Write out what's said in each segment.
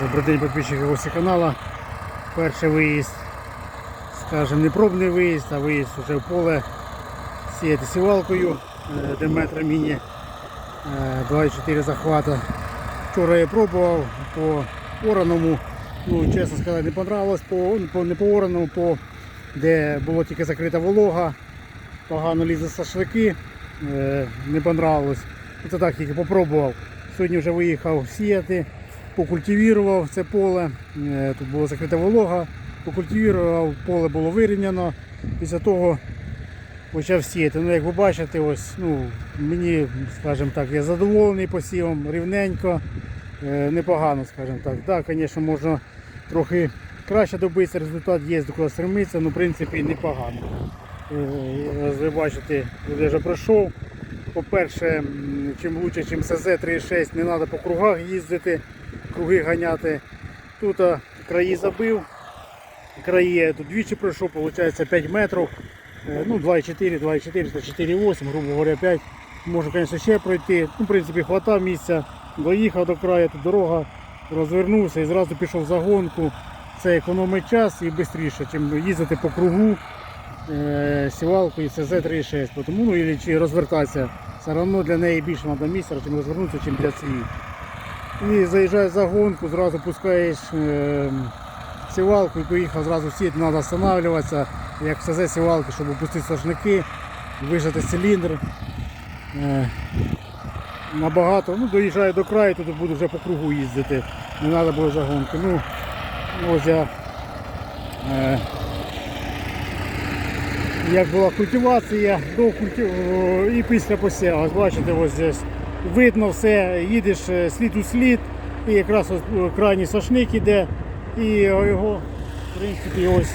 Добрий день підписчики гості каналу. Перший виїзд, скажімо, не пробний виїзд, а виїзд вже в поле сіяти сівалкою, е, де метра міні, е, 24 захвата. Вчора я пробував по ораному, ну чесно сказати, не понравилось, по, по, не по ораному, по, де було тільки закрита волога, погано лізли шашлики, е, не понравилось. Це так тільки попробував. Сьогодні вже виїхав сіяти, покультивірував це поле. Е, Тут була закрита волога, покультивірував, поле було вирівняно. Після того почав сіяти. Ну, як ви бачите, ось, ну, мені, скажімо так, я задоволений посівом, рівненько, е, непогано, скажімо так. Так, звісно, можна трохи краще добитися, результат є до кого стремитися, але в принципі непогано. Е, ви бачите, я вже пройшов. По-перше, чим краще, чим СЗ 3.6, не треба по кругах їздити, круги ганяти. Тут краї забив, краї тут двічі пройшов, виходить 5 метрів. Е, Ну, 2,4, 2,4, 4,8, грубо говоря, 5. Можу, звісно, ще пройти. Ну, в принципі, хватав місця, доїхав до краю, тут дорога, розвернувся і зразу пішов за гонку. Це економить час і швидше, ніж їздити по кругу е, сівалкою СЗ-36, тому ну, і чи розвертатися. Все одно для неї більше треба місця, чим розвернутися, чим для цієї. І заїжджаєш за гонку, зразу пускаєш е, сівалку і поїхав зразу сіяти, треба встановлюватися, як в СЗ сівалки, щоб опустити сошники, вижати циліндр. Е, набагато, ну доїжджаю до краю, тут буду вже по кругу їздити, не треба буде за гонки. Ну, ось я е, як була культивація до культив... і після посіву. Бачите, ось здесь видно все, їдеш е, слід у слід, і якраз ось крайній сошник іде, і його, в принципі, ось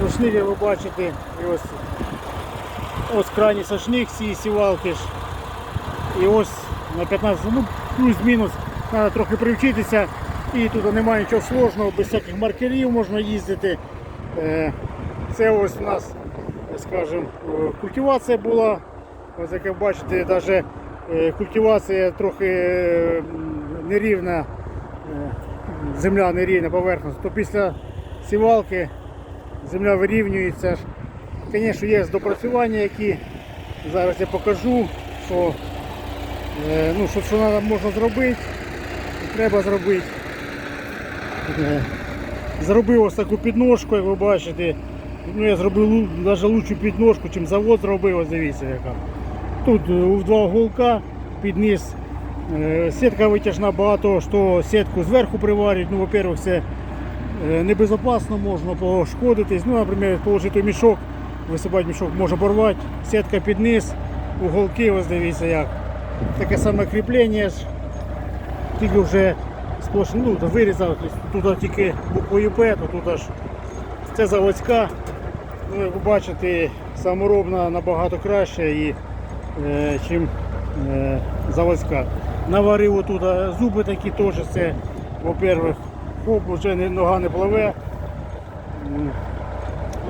сошник, ви бачите, і ось, ось крайній сошник цієї сівалки ж. І ось на 15, ну плюс-мінус, треба трохи привчитися. І тут немає нічого сложного, без всяких маркерів можна їздити. Е, Це ось у нас, скажімо, е, культивація була. Ось як ви бачите, навіть культивація трохи е, нерівна, е, земля нерівна поверхність, то після сівалки земля вирівнюється. Звісно, є допрацювання, які зараз я покажу, що, е, ну, що, що можна зробити, і треба зробити. Е, Зробив ось таку підножку, як ви бачите. Ну, я зробив навіть лучшу підножку, чим завод зробив, ось дивіться яка. Тут е, у два уголка під низ. Е, Сітка витяжна багато, що сітку зверху приварюють. Ну, во-первых, це е, небезпечно, можна пошкодитись. Ну, наприклад, положити мішок, висипати мішок може порвати. Сітка під низ, уголки, ось дивіться як. Таке саме кріплення ж. Тільки вже сплошно, ну, вирізав, тут тільки буквою П, то тут аж це заводська. Ну, як ви бачите, саморобна набагато краще, і, е, чим е, заводська. Наварив отут зуби такі теж, це, во-первых, хоп, вже нога не пливе.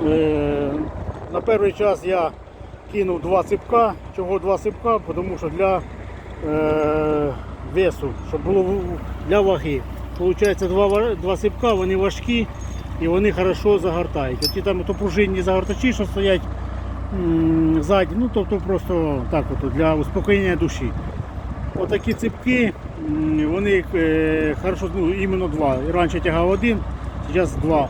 Е, на перший час я кинув два ципка. Чого два ципка? Тому що для е, весу, щоб було для ваги. Получається два, два сипка, вони важкі і вони хорошо загортають. Оті там то пружинні загортачі, що стоять ззаді, ну тобто просто так от, для успокоєння душі. Отакі ципки, вони е, хорошо, ну, іменно два. Раніше тягав один, зараз два.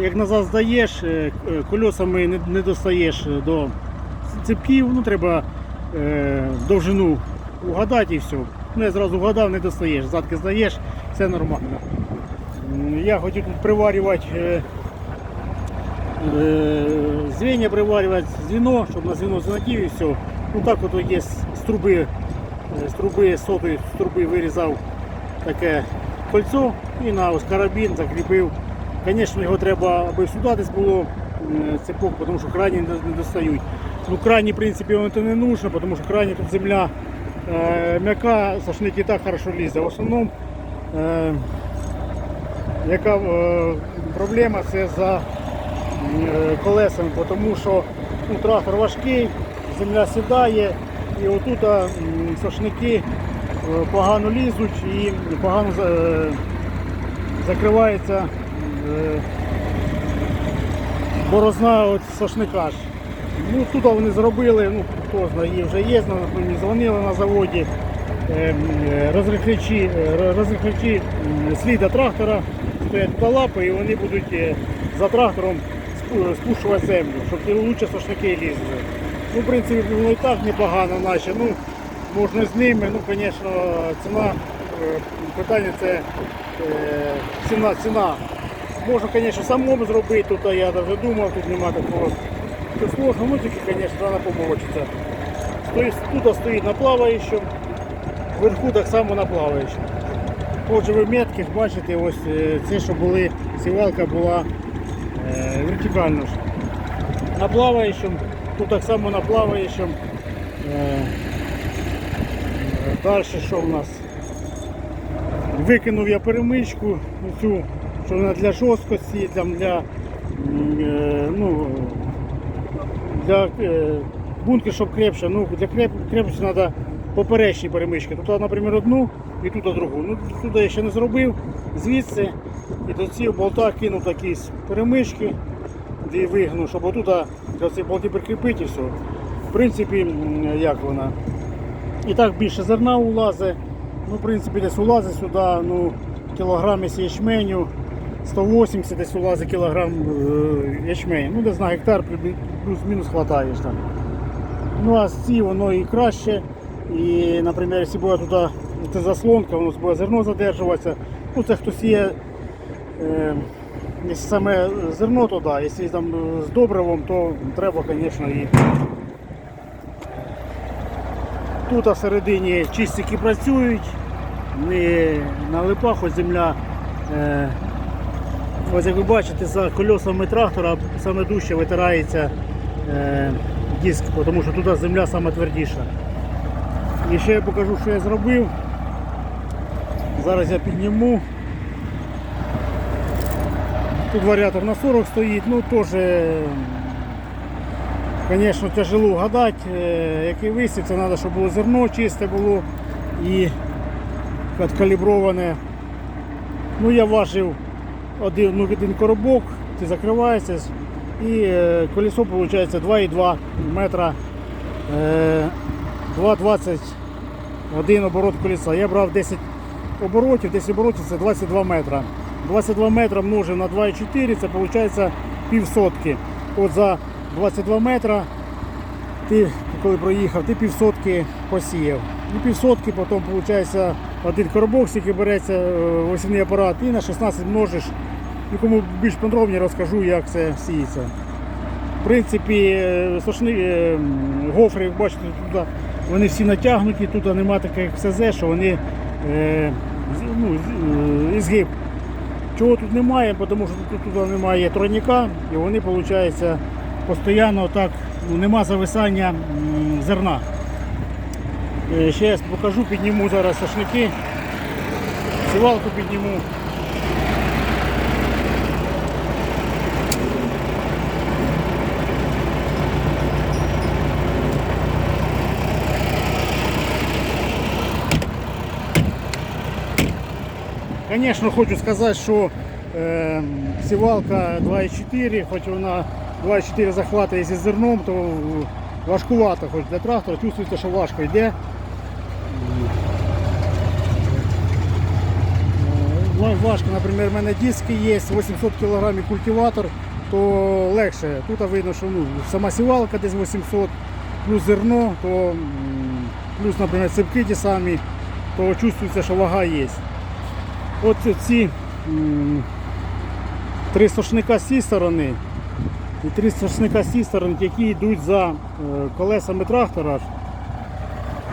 Як назад здаєш, е, к- е, колесами не, не достаєш до ципків, ну треба е, довжину угадати і все. Ну, я зразу вгадав, не достаєш, задки здаєш, все нормально. Я хотів тут приварювати е, е, звіння приварювати звіно, щоб на звіно занадів і все. Ну так от є з труби, е, з труби сотої, з труби вирізав таке кольцо і на ось карабін закріпив. Звісно, його треба, аби сюди десь було е, цепок, тому що крайні не достають. Ну, крайні, в принципі, воно не нужно, тому що крайні тут земля е, м'яка, сошник і так хорошо лізе. В основному е, яка е, проблема це за е, колесами, тому що ну, трактор важкий, земля сідає і отут сошники е, погано лізуть і погано е, закривається е, борозна от сошника. Ну, тут вони зробили, ну хто знає, її вже є, мені дзвонили на заводі. е, е, Розрихлячі, е, розрихлячі сліда трактора стоять та лапи і вони будуть е, за трактором спушувати землю, щоб лучше сошники лізли. Ну, в принципі, воно і так непогано наче. Ну, можна з ними, ну, звісно, ціна, е, питання це е, ціна, ціна. Можна, звісно, самому зробити, тут я навіть думав, тут немає такого що сложно, ну тільки, звісно, треба помочитися. Стоїть, тут стоїть на плаваючому, вверху так само на плаваючому. Отже, ви метки бачите, ось е, це, що були, сівалка була е, вертикально. На плаваючому, тут так само на плаваючому. Е, Далі що в нас? Викинув я перемичку, цю, що вона для жорсткості, для, е, ну, для е, бункер, щоб крепше. Ну, для креп, треба поперечні перемички. Тут, наприклад, одну і тут другу. Ну, тут я ще не зробив. Звідси і до цього болта кинув такі перемички, де вигнув, щоб отут для ці болти прикріпити і все. В принципі, як вона. І так більше зерна улазить. Ну, в принципі, десь улазить сюди, ну, кілограм якщо ячменю, 180 десь улазить кілограм е, ячменю. Ну, десь на гектар плюс-мінус хватає. ж там. Ну, а з ці воно і краще. І, наприклад, якщо буде туди це заслонка, воно буде зерно задержуватися. Ну, це хтось є. Е, Саме зерно, то да. Якщо там е, з добривом, то треба, звісно, і Тут всередині чистики працюють, не на липах, ось земля. Е, ось як ви бачите, за колесами трактора саме дужче витирається е, диск, тому що тут земля саме твердіша. І ще я покажу, що я зробив. Зараз я підніму. Тут варіатор на 40 стоїть, ну теж Звісно, тяжело гадати, е, який висів, це треба, щоб було зерно чисте було і відкаліброване. Ну, я важив один, ну, один коробок, це закривається і е, колесо виходить 2,2 метра, е, 2,21 оборот колеса. Я брав 10 оборотів, 10 оборотів це 22 метра. 22 метра множив на 2,4, це виходить півсотки. От за 22 метра ти коли проїхав, ти півсотки посіяв. І півсотки потім виходить один коробок, скільки береться е, осінний апарат, і на 16 множиш. І кому більш подробні розкажу, як це сіється. В принципі, е, сошни, е, гофри, як бачите, туди, вони всі натягнуті, тут немає таких СЗ, що вони ну, ізгиб. Чого тут немає, тому що тут, тут немає тройника і вони, виходить, постійно так, ну, нема зависання зерна. Е, Ще я покажу, підніму зараз сашники, сівалку підніму. Звісно, хочу сказати, що е, сівалка 2,4, хоч вона 2,4 захватує зі зерном, то важкувато хоч для трактора, чувствується, що важко йде. Е, Важко, наприклад, в мене диски є, 800 кг культиватор, то легше. Тут видно, що ну, сама сівалка десь 800, плюс зерно, то плюс, наприклад, цепки ті самі, то чувствується, що вага є. От ці три сошника з цієї сторони і три сошника з цієї сторони, які йдуть за е, колесами трактора.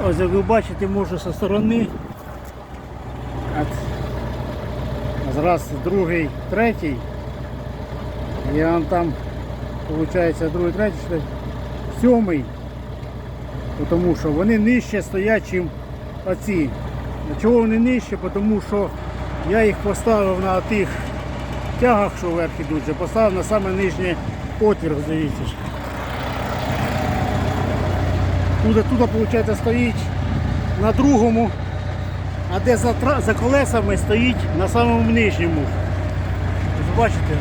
Ось як ви бачите, може зі сторони. Раз, другий, третій. І он там, виходить, другий, третій, сьомий. Тому що вони нижче стоять, ніж оці. Чого вони нижче? Тому що я їх поставив на тих тягах, що вверх ідуть, поставив на саме нижній отвір, дивіться. Тут, тут виходить, стоїть на другому, а де за, за колесами стоїть на самому нижньому. бачите?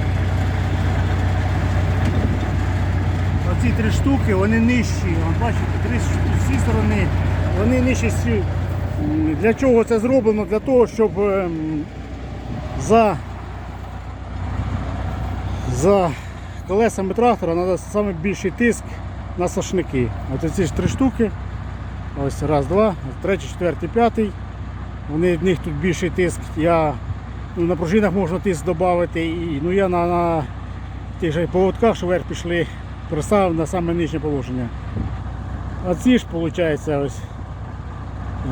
Оці три штуки, вони нижчі. Бачите, три з цієї сторони, вони нижчі. Для чого це зроблено? Для того, щоб ем, за, за колесами трактора треба саме більший тиск на сошники. От ці ж три штуки. Ось раз, два, третій, четвертий, п'ятий. Вони в них тут більший тиск. Я ну, на пружинах можна тиск додати. І, ну, я на, на тих же поводках, що вверх пішли, проставив на саме нижнє положення. А ці ж, виходить, ось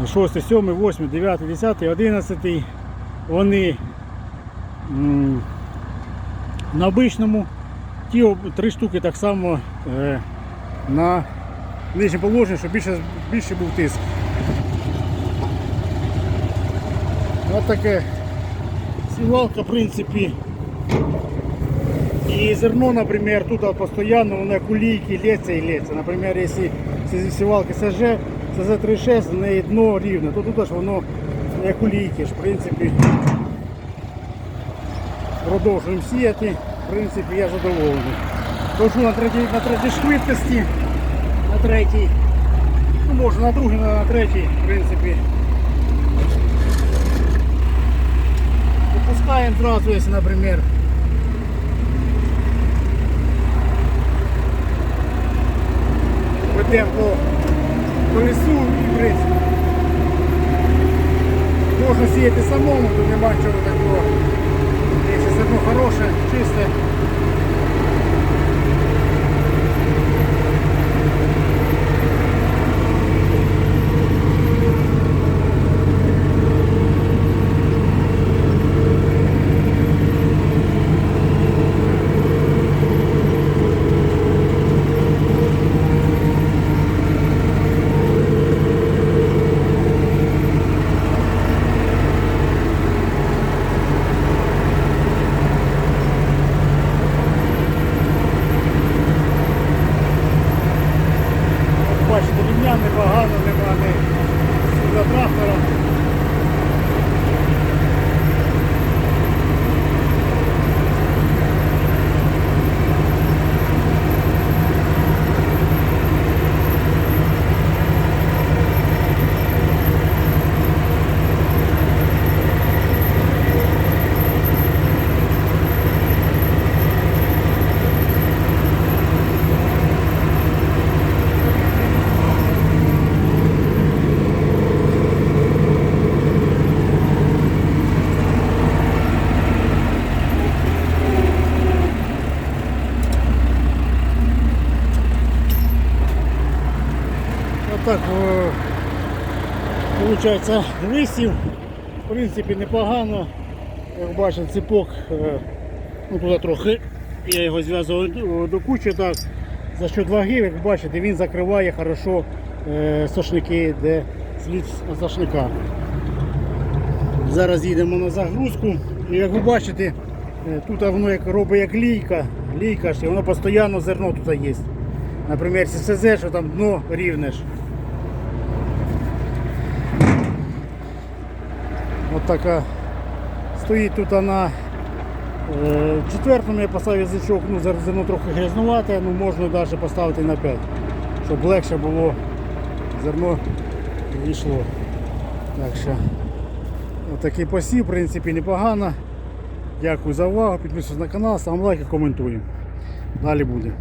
6, 7, 8, 9, 10, 11. Вони на обичному. Ті три штуки так само е, на нижнє положення, щоб більше, більше був тиск. Ось таке сівалка, в принципі. І зерно, наприклад, тут постійно воно кулійки лється і лється. Наприклад, якщо ці сівалки СЖ, СЗ36, в неї дно рівне, тут ж воно як кулійки ж, в принципі. Продовжуємо сіяти. В принципі, я задоволений. Кажу на третій, на третій швидкості, на третій. Ну, може на другій, на, на третій, в принципі. Опускаємо зразу, якщо, наприклад. Ведемо по, по лісу і принципі. Можна сіяти самому, тут нема чого такого. Якщо зерно хороше, чисте. Бачите, непогано, нема не сюди трактора. Отак виходить висів. В принципі непогано. Як бачите, ципок е, ну, туди трохи. Я його зв'язував до кучі так. За счет ваги, як бачите, він закриває хорошо е, сошники, де слід сошника. Зараз їдемо на загрузку. І як ви бачите, е, тут воно як робить як лійка, лійка і воно постійно зерно тут є. Наприклад, СЗ, що там дно рівне ж. От така стоїть тут на е, четвертому я поставив язичок, ну зерно трохи грязнувате, ну можна навіть поставити на 5, щоб легше було зерно війшло. Так що отакий посів, в принципі, непогано. Дякую за увагу, підписуйтесь на канал, ставимо лайки, коментуємо. Далі буде.